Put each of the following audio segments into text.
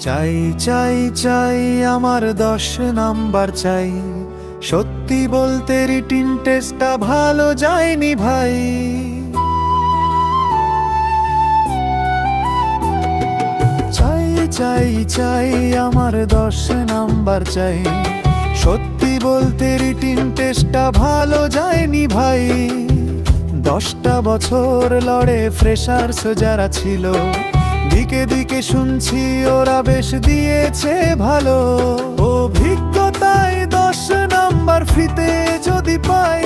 চাই চাই চাই আমার দশ নাম্বার চাই। সত্যি বলতে রিটিন টেস্টটা ভালো যায়নি ভাই। চাই চাই চাই আমার দশ নাম্বার চাই। সত্যি বলতে রিটিন টেস্টটা ভালো যায়নি ভাই। দশটা বছর লড়ে ফ্রেশার্স যারা ছিল দিকে দিকে শুনছি, ওরা বেশ দিয়েছে ভালো। অভিজ্ঞতায় দশ নাম্বার ফিতে যদি পাই,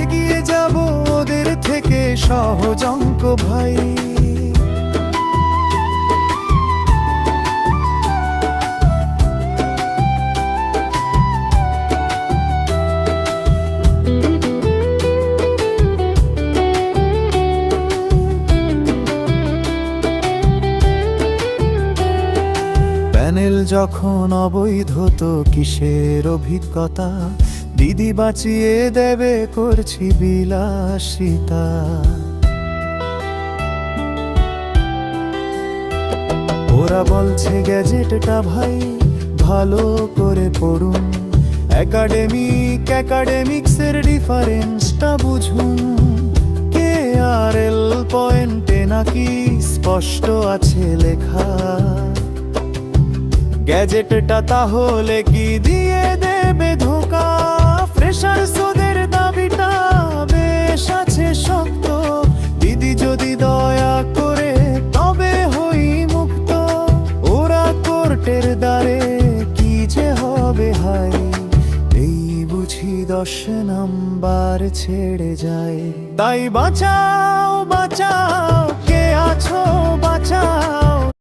এগিয়ে যাব ওদের থেকে সহজ অঙ্ক ভাই। প্যানেল যখন অবৈধ তো কিসের অভিজ্ঞতা? দিদি বাঁচিয়ে দেবে করছি বিলাসিতা। ওরা বলছে গ্যাজেটটা ভাই ভালো করে পড়ুন। একাডেমিক একাডেমিক্সের ডিফারেন্সটা বুঝুন। কে আর এল পয়েন্টে নাকি স্পষ্ট আছে লেখা। গ্যাজেটটা তাহলে কি দিয়ে দেবে ধোকা? ফ্রেশার সোদের দাবিটা বেশ আছে শক্ত। দিদি যদি দয়া করে তবে হই মুক্ত। ওরা কোর্টের দ্বারে কি যে হবে হাই এই বুঝি দশ নাম্বার ছেড়ে যায়। তাই বাঁচাও